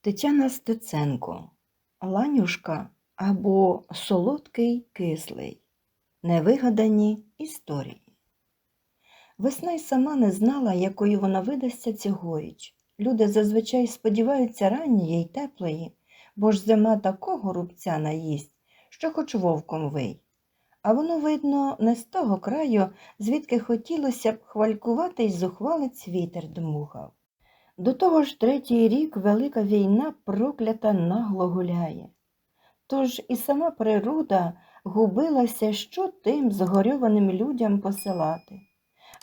Тетяна Стеценко Ланюшка або Солодкий кислий. Невигадані історії. Весна й сама не знала, якою вона видасться цьогоріч. Люди зазвичай сподіваються ранньої й теплої, бо ж зима такого рубця наїсть, що хоч вовком вий. А воно, видно, не з того краю, звідки хотілося б хвалькувати й зухвалець вітер дмухав. До того ж третій рік велика війна проклята нагло гуляє. Тож і сама природа губилася, що тим згорьованим людям посилати.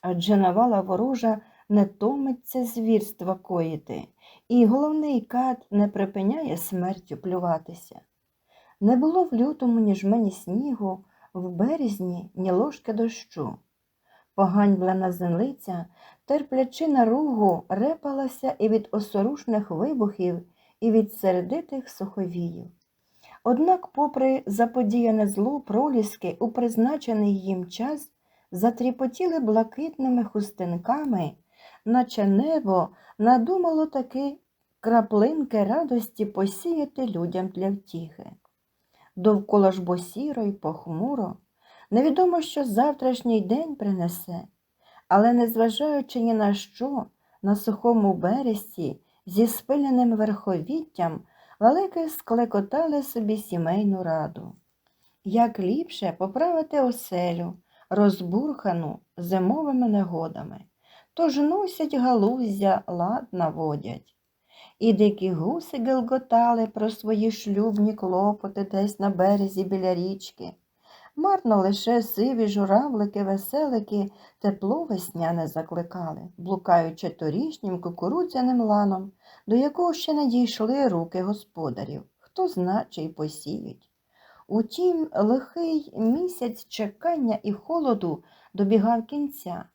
Адже навала ворожа не томиться звірства коїти, і головний кат не припиняє смертю плюватися. Не було в лютому ні жмені снігу, в березні ні ложки дощу. Поганьблена землиця, терплячи наругу, репалася і від осорушних вибухів, і від сердитих суховіїв. Однак, попри заподіяне зло, проліски у призначений їм час затріпотіли блакитними хустинками, наче небо надумало таки краплинки радості посіяти людям для втіхи. Довкола ж бо сіро й похмуро, невідомо, що завтрашній день принесе, але, незважаючи ні на що, на сухому березці зі спиленим верховіттям лелеки склекотали собі сімейну раду. Як ліпше поправити оселю, розбурхану зимовими негодами, тож носять галуздя, лад наводять. І дикі гуси гелготали про свої шлюбні клопоти десь на березі біля річки. Марно лише сиві журавлики, веселики тепло весняне закликали, блукаючи торішнім кукурудзяним ланом, до якого ще не дійшли руки господарів, хто значе й посіють. Утім, лихий місяць чекання і холоду добігав кінця,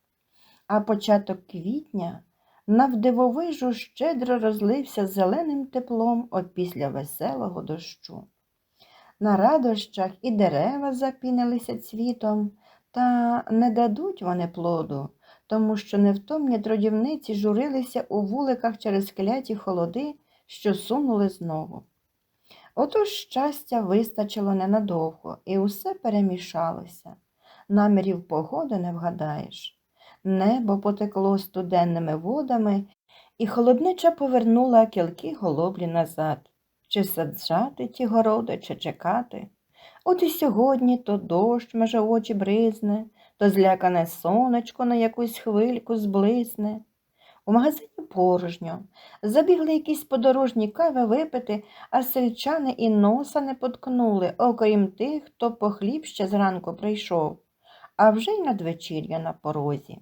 а початок квітня навдивовижу щедро розлився зеленим теплом опісля веселого дощу. На радощах і дерева запінилися цвітом, та не дадуть вони плоду, тому що невтомні трудівниці журилися у вуликах через кляті холоди, що сунули знову. Отож щастя вистачило ненадовго, і усе перемішалося. Намірів погоди не вгадаєш. Небо потекло студенними водами, і холоднича повернула кілки голоблі назад. Чи саджати ті городи, чи чекати. От і сьогодні то дощ меже очі бризне, то злякане сонечко на якусь хвильку зблисне. У магазині порожньо. Забігли якісь подорожні кави випити, а сельчани і носа не поткнули, окрім тих, хто по хліб ще зранку прийшов, а вже й надвечір'я на порозі.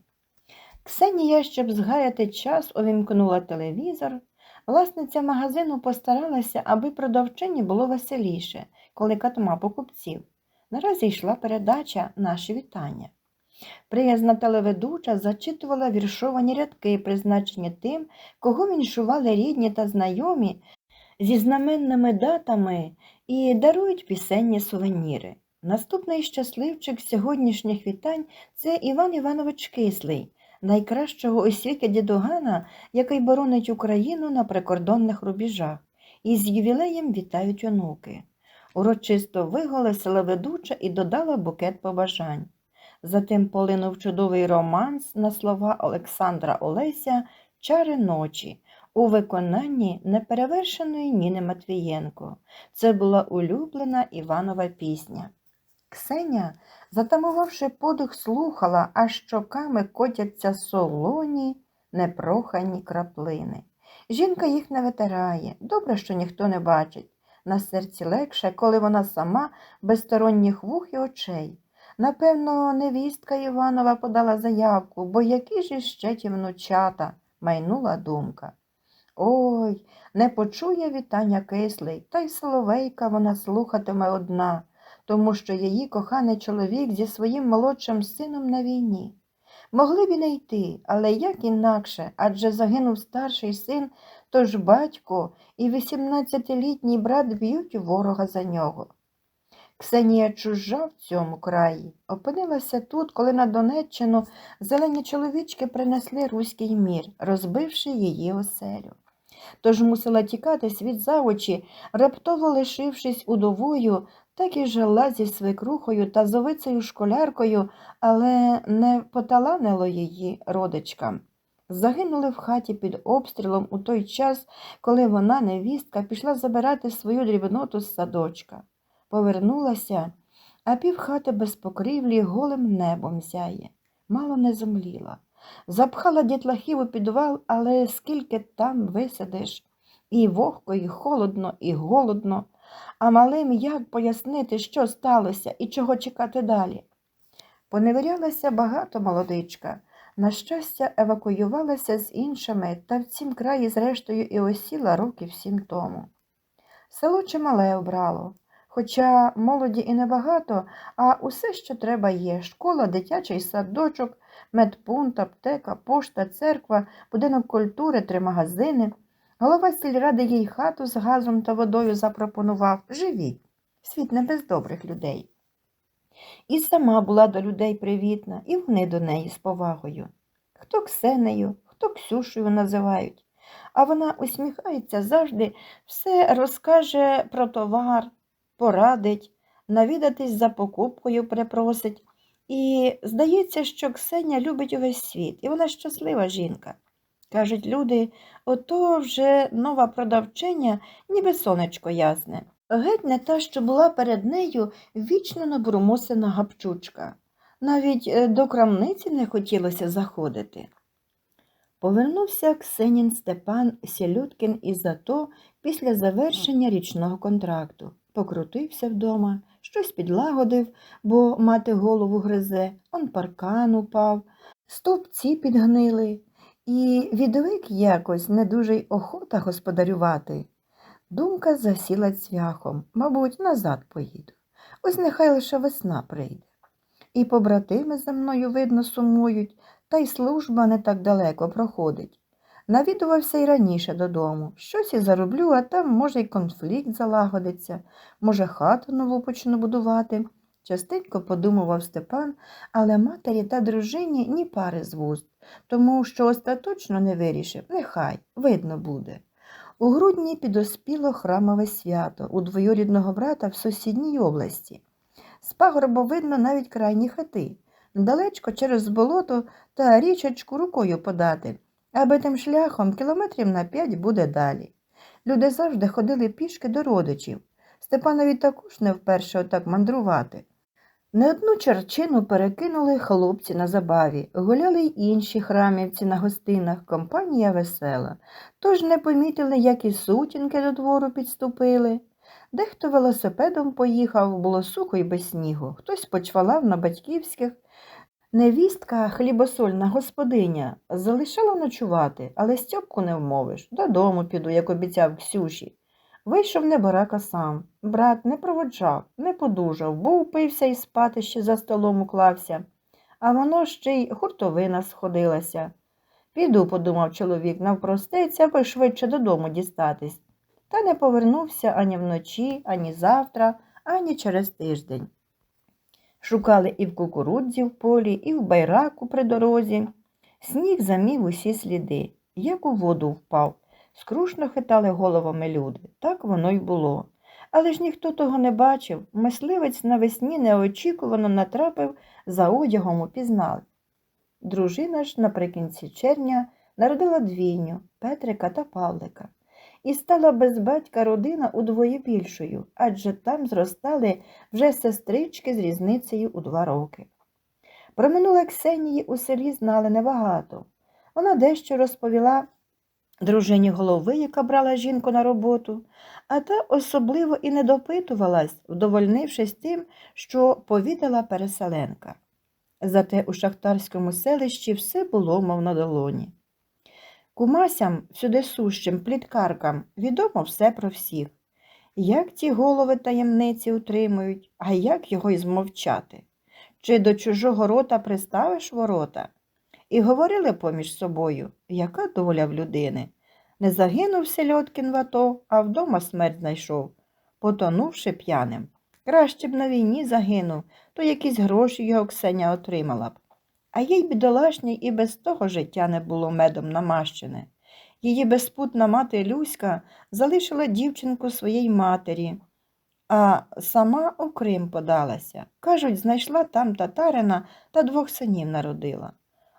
Ксенія, щоб згаяти час, увімкнула телевізор. Власниця магазину постаралася, аби продавчині було веселіше, коли катма покупців. Наразі йшла передача Наші вітання. Приязна телеведуча зачитувала віршовані рядки, призначені тим, кого віншували рідні та знайомі зі знаменними датами і дарують пісенні сувеніри. Наступний щасливчик сьогоднішніх вітань це Іван Іванович Кислий, найкращого у дідугана, який боронить Україну на прикордонних рубежах, і з ювілеєм вітають онуки. Урочисто виголосила ведуча і додала букет побажань. Затим полинув чудовий романс на слова Олександра Олеся Чари ночі у виконанні неперевершеної Ніни Матвієнко. Це була улюблена Іванова пісня. Ксеня, затамувавши подих, слухала, а щоками котяться солоні, непрохані краплини. Жінка їх не витирає, добре, що ніхто не бачить. На серці легше, коли вона сама без сторонніх вух і очей. Напевно, невістка Іванова подала заявку, бо які ж іще ті внучата, майнула думка. Ой, не почує вітання кислий, та й соловейка вона слухатиме одна, тому що її коханий чоловік зі своїм молодшим сином на війні. Могли б і не йти, але як інакше, адже загинув старший син, тож батько і 18-літній брат б'ють ворога за нього. Ксенія чужа в цьому краї. Опинилася тут, коли на Донеччину зелені чоловічки принесли руський мір, розбивши її оселю. тож мусила тікати світ за очі, раптово лишившись удовою, так і жила зі свекрухою та зовицею школяркою, але не поталанило її родичкам. Загинули в хаті під обстрілом у той час, коли вона, невістка, пішла забирати свою дрібноту з садочка. Повернулася, а півхати без покрівлі голим небом сяє. Мало не зомліла. Запхала дітлахів у підвал, але скільки там висидиш. І вогко, і холодно, і голодно. А малим як пояснити, що сталося і чого чекати далі? Поневірялася багато молодичка. На щастя, евакуювалася з іншими та в цім краї, зрештою, і осіла років сім тому. Село чимале обрало, хоча молоді і небагато, а усе, що треба є школа, дитячий садочок, медпункт, аптека, пошта, церква, будинок культури, три магазини. Голова сільради їй хату з газом та водою запропонував живіть, світ не без добрих людей. І сама була до людей привітна, і вони до неї з повагою. Хто Ксенею, хто Ксюшею називають. А вона усміхається завжди, все розкаже про товар, порадить, навідатись за покупкою припросить. І здається, що Ксеня любить увесь світ, і вона щаслива жінка. Кажуть люди, ото вже нова продавчиня, ніби сонечко ясне. Геть не та, що була перед нею вічно набурмосена гапчучка. Навіть е, до крамниці не хотілося заходити. Повернувся Ксенін Степан Сєлюткін із АТО після завершення річного контракту. Покрутився вдома, щось підлагодив, бо мати голову гризе, он паркан упав, стовпці підгнили, і відвик якось не дуже й охота господарювати. Думка засіла цвяхом, мабуть, назад поїду. Ось нехай лише весна прийде. І побратими за мною, видно, сумують, та й служба не так далеко проходить. Навідувався й раніше додому. Щось і зароблю, а там, може, й конфлікт залагодиться, може, хату нову почну будувати. Частенько подумував Степан, але матері та дружині ні пари з вуст, тому що остаточно не вирішив, нехай, видно буде. У грудні підоспіло храмове свято у двоюрідного брата в сусідній області. З пагорба видно навіть крайні хати, недалечко через болото та річечку рукою подати, аби тим шляхом кілометрів на п'ять буде далі. Люди завжди ходили пішки до родичів. Степанові також не вперше отак мандрувати. Не одну черчину перекинули хлопці на забаві, гуляли й інші храмівці на гостинах, компанія весела. Тож не помітили, як і сутінки до двору підступили. Дехто велосипедом поїхав, було сухо й без снігу, хтось почвалав на батьківських. Невістка, хлібосольна господиня, залишала ночувати, але Стьопку не вмовиш. Додому піду, як обіцяв Ксюші. Вийшов небарака сам. Брат не проводжав, не подужав, бо упився і спати ще за столом уклався. А воно ще й хуртовина сходилася. Піду, подумав чоловік, навпростець, аби швидше додому дістатись. Та не повернувся ані вночі, ані завтра, ані через тиждень. Шукали і в кукурудзі в полі, і в байраку при дорозі. Сніг замів усі сліди, як у воду впав. Скрушно хитали головами люди. Так воно й було. Але ж ніхто того не бачив. Мисливець навесні неочікувано натрапив за одягом упізнали. Дружина ж наприкінці червня народила двійню Петрика та Павлика. І стала без батька родина удвоє більшою, адже там зростали вже сестрички з різницею у два роки. Про минуле Ксенії у селі знали небагато. Вона дещо розповіла дружині голови, яка брала жінку на роботу, а та особливо і не допитувалась, вдовольнившись тим, що повідала переселенка. Зате у шахтарському селищі все було, мов на долоні. Кумасям, всюди сущим, пліткаркам відомо все про всіх. Як ті голови таємниці утримують, а як його й змовчати? Чи до чужого рота приставиш ворота? І говорили поміж собою, яка доля в людини. Не загинув Сельоткін в АТО, а вдома смерть знайшов, потонувши п'яним. Краще б на війні загинув, то якісь гроші його Ксеня отримала б. А їй бідолашній і без того життя не було медом намащене. Її безпутна мати Люська залишила дівчинку своїй матері, а сама у Крим подалася. Кажуть, знайшла там татарина та двох синів народила.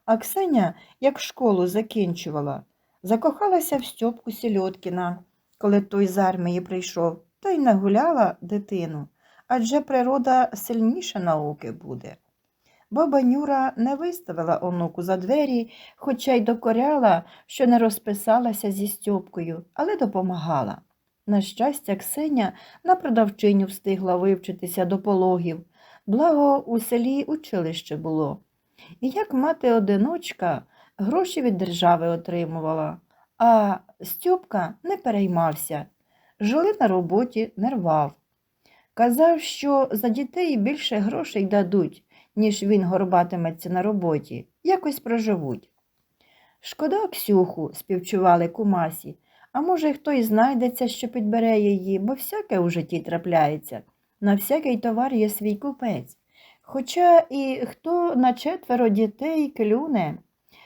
А Ксеня, як школу закінчувала, закохалася в Стьопку Сільоткіна, коли той з армії прийшов, та й нагуляла дитину, адже природа сильніша науки буде. Баба Нюра не виставила онуку за двері, хоча й докоряла, що не розписалася зі Стьопкою, але допомагала. На щастя, Ксеня на продавчиню встигла вивчитися до пологів, благо у селі училище було. І як мати-одиночка гроші від держави отримувала, а Стьопка не переймався, жили на роботі не рвав. Казав, що за дітей більше грошей дадуть, ніж він горбатиметься на роботі, якось проживуть. Шкода Ксюху, співчували кумасі, а може, хтось знайдеться, що підбере її, бо всяке у житті трапляється. На всякий товар є свій купець. Хоча і хто на четверо дітей клюне,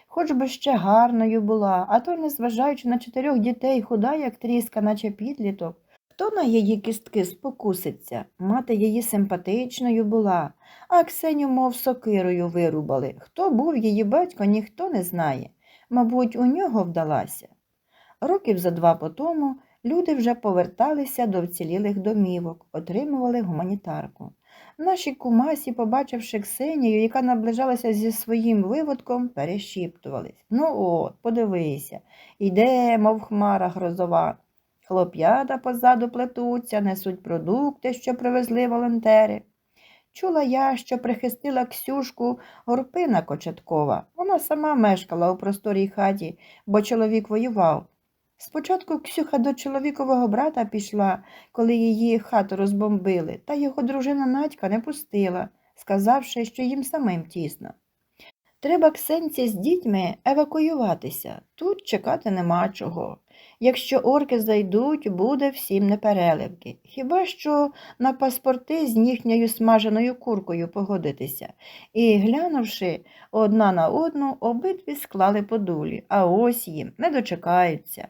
хоч би ще гарною була, а то, незважаючи на чотирьох дітей, худа, як тріска, наче підліток, хто на її кістки спокуситься, мати її симпатичною була, а Ксеню, мов сокирою вирубали. Хто був її батько, ніхто не знає. Мабуть, у нього вдалася. Років за два по тому люди вже поверталися до вцілілих домівок, отримували гуманітарку. Наші кумасі, побачивши Ксенію, яка наближалася зі своїм виводком, перешіптувались. Ну от, подивися, йде, мов хмара грозова. Хлоп'ята позаду плетуться, несуть продукти, що привезли волонтери. Чула я, що прихистила Ксюшку Горпина Кочеткова. Вона сама мешкала у просторій хаті, бо чоловік воював. Спочатку Ксюха до чоловікового брата пішла, коли її хату розбомбили, та його дружина Надька не пустила, сказавши, що їм самим тісно. Треба Ксенці з дітьми евакуюватися. Тут чекати нема чого. Якщо орки зайдуть, буде всім непереливки. Хіба що на паспорти з їхньою смаженою куркою погодитися. І, глянувши одна на одну, обидві склали подулі, а ось їм не дочекаються.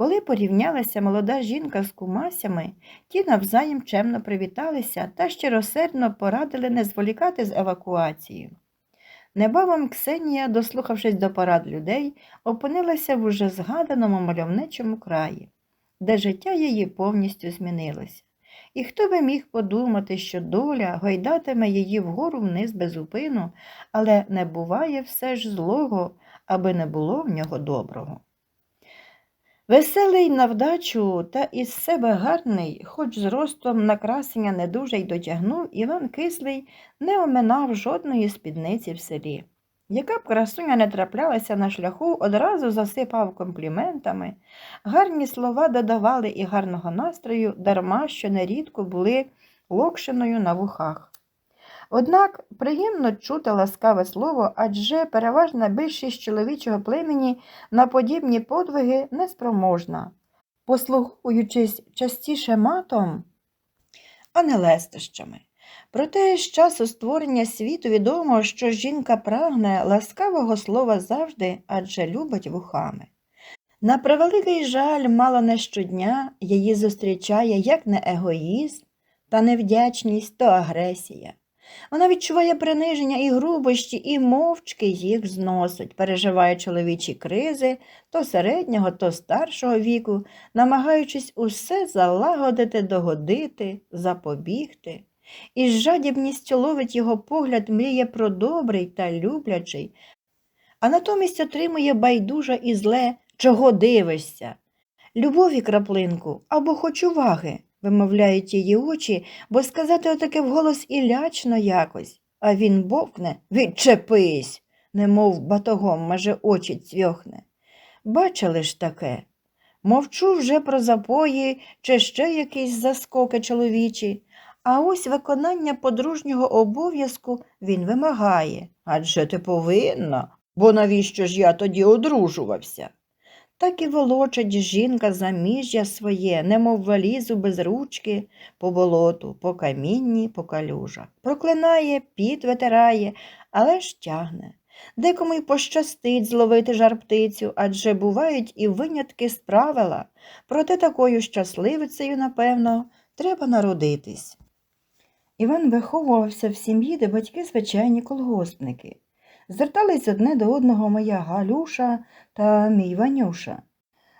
Коли порівнялася молода жінка з кумасями, ті навзаєм чемно привіталися та щиросердно порадили не зволікати з евакуацією. Небавом Ксенія, дослухавшись до порад людей, опинилася в уже згаданому мальовничому краї, де життя її повністю змінилося. І хто би міг подумати, що доля гойдатиме її вгору вниз без упину, але не буває все ж злого, аби не було в нього доброго. Веселий на вдачу та із себе гарний, хоч зростом на красення не дуже й дотягнув, Іван Кислий не оминав жодної спідниці в селі. Яка б красуня не траплялася на шляху, одразу засипав компліментами. Гарні слова додавали і гарного настрою, дарма що нерідко були локшиною на вухах. Однак приємно чути ласкаве слово, адже переважна більшість чоловічого племені на подібні подвиги неспроможна, послугуючись частіше матом, а не лестощами. Проте з часу створення світу відомо, що жінка прагне ласкавого слова завжди, адже любить вухами. На превеликий жаль, мало не щодня її зустрічає як не егоїзм та невдячність, то агресія. Вона відчуває приниження і грубощі, і мовчки їх зносить, переживає чоловічі кризи то середнього, то старшого віку, намагаючись усе залагодити, догодити, запобігти. І з жадібністю ловить його погляд, мріє про добрий та люблячий, а натомість отримує байдуже і зле, чого дивишся. Любові краплинку або хоч уваги вимовляють її очі, бо сказати отаке вголос і лячно якось, а він бовкне відчепись, немов батогом майже очі цвьохне. Бачили ж таке. Мовчу вже про запої чи ще якісь заскоки чоловічі, а ось виконання подружнього обов'язку він вимагає. Адже ти повинна, бо навіщо ж я тоді одружувався? Так і волочить жінка заміжжя своє, немов валізу без ручки, по болоту, по камінні, по калюжах. Проклинає, піт витирає, але ж тягне. Декому й пощастить зловити жар-птицю, адже бувають і винятки з правила, проте такою щасливицею, напевно, треба народитись. Іван виховувався в сім'ї, де батьки звичайні колгоспники. Звертались одне до одного моя Галюша та мій Ванюша,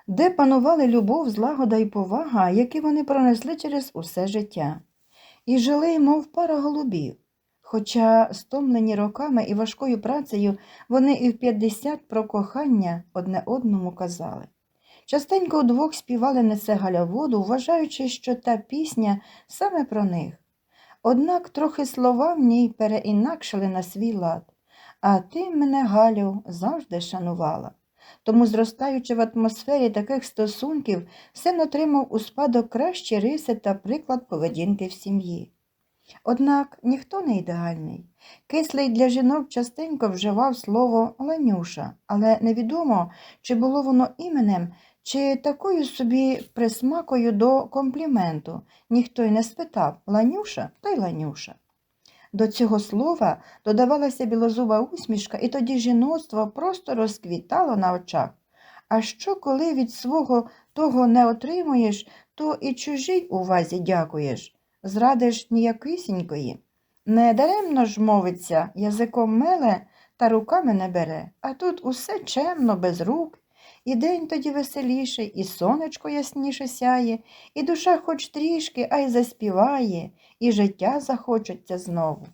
де панували любов, злагода і повага, які вони пронесли через усе життя, і жили, мов пара голубів. Хоча, стомлені роками і важкою працею, вони і в 50 про кохання одне одному казали. Частенько удвох співали несе Галя воду, вважаючи, що та пісня саме про них. Однак трохи слова в ній переінакшили на свій лад, а ти мене, Галю, завжди шанувала. Тому, зростаючи в атмосфері таких стосунків, син отримав у спадок кращі риси та приклад поведінки в сім'ї. Однак ніхто не ідеальний. Кислий для жінок частенько вживав слово ланюша, але невідомо, чи було воно іменем, чи такою собі присмакою до компліменту. Ніхто й не спитав ланюша та й ланюша. До цього слова додавалася білозуба усмішка, і тоді жіноцтво просто розквітало на очах. А що, коли від свого того не отримуєш, то і чужій увазі дякуєш, зрадиш ніякисінької. Не даремно ж мовиться, язиком меле та руками не бере, а тут усе чемно, без рук, і день тоді веселіший, і сонечко ясніше сяє, і душа хоч трішки, а й заспіває, і життя захочеться знову.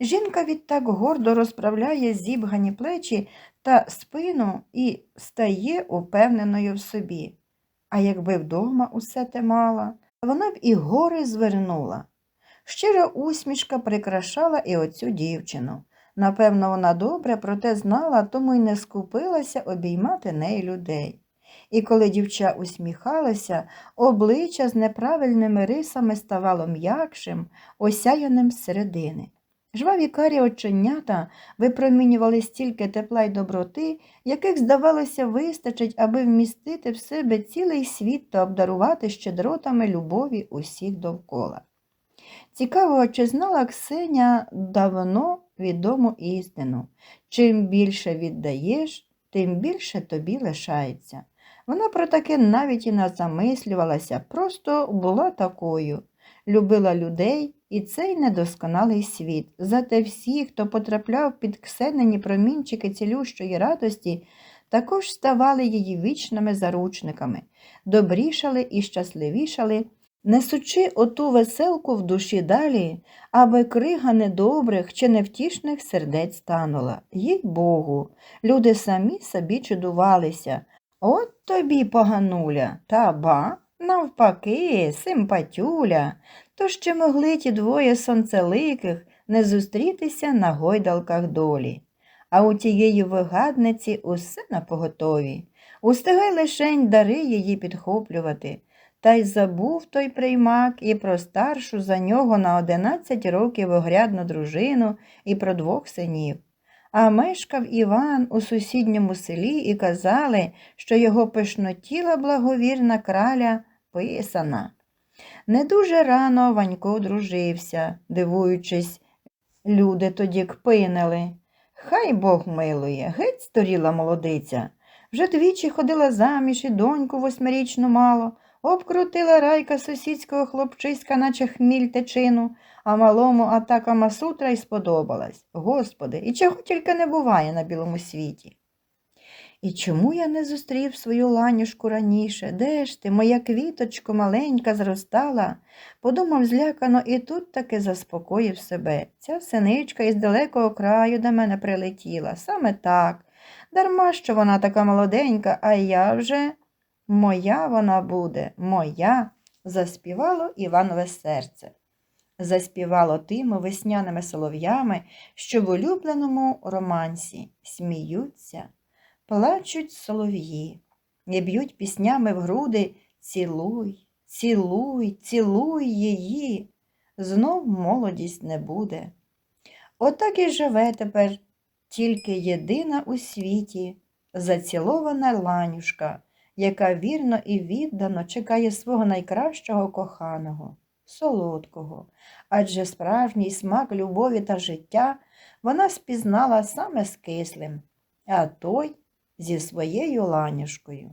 Жінка відтак гордо розправляє зібгані плечі та спину і стає упевненою в собі. А якби вдома усе те мала, вона б і гори звернула. Щира усмішка прикрашала і оцю дівчину. Напевно, вона добре про те знала, тому й не скупилася обіймати неї людей. І коли дівча усміхалася, обличчя з неправильними рисами ставало м'якшим, осяяним зсередини. Жваві карі оченята випромінювали стільки тепла й доброти, яких, здавалося, вистачить, аби вмістити в себе цілий світ та обдарувати щедротами любові усіх довкола. Цікаво, чи знала Ксеня давно відому істину. Чим більше віддаєш, тим більше тобі лишається. Вона про таке навіть і не замислювалася, просто була такою, любила людей і цей недосконалий світ. Зате всі, хто потрапляв під ксенені промінчики цілющої радості, також ставали її вічними заручниками, добрішали і щасливішали, несучи оту веселку в душі далі, аби крига недобрих чи невтішних сердець станула. Їй Богу, люди самі собі чудувалися. От тобі, погануля, та ба, навпаки, симпатюля. То ще могли ті двоє сонцеликих не зустрітися на гойдалках долі. А у тієї вигадниці усе на поготові. Устигай лишень дари її підхоплювати. Та й забув той приймак і про старшу за нього на одинадцять років огрядну дружину і про двох синів. А мешкав Іван у сусідньому селі і казали, що його пишнотіла благовірна краля писана. Не дуже рано Ванько одружився, дивуючись, люди тоді кпинили. Хай Бог милує, геть старіла молодиця. Вже двічі ходила заміж і доньку восьмирічну мало, обкрутила райка сусідського хлопчиська, наче хміль течину, а малому атака масутра й сподобалась. Господи, і чого тільки не буває на білому світі. І чому я не зустрів свою ланюшку раніше? Де ж ти, моя квіточко маленька зростала? Подумав злякано і тут таки заспокоїв себе. Ця синичка із далекого краю до мене прилетіла. Саме так. Дарма, що вона така молоденька, а я вже моя вона буде, моя, заспівало Іванове серце. Заспівало тими весняними солов'ями, що в улюбленому романсі сміються. Плачуть солов'ї, і б'ють піснями в груди Цілуй, цілуй, цілуй її, знов молодість не буде. Отак і живе тепер тільки єдина у світі зацілована ланюшка, яка вірно і віддано чекає свого найкращого коханого, солодкого, адже справжній смак любові та життя вона спізнала саме з кислим, а той зі своєю ланюшкою.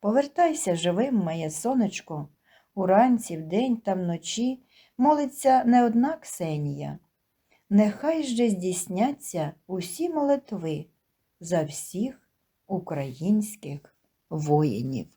Повертайся живим, моє сонечко, уранці, вдень та вночі молиться не одна Ксенія. Нехай же здійсняться усі молитви за всіх українських воїнів.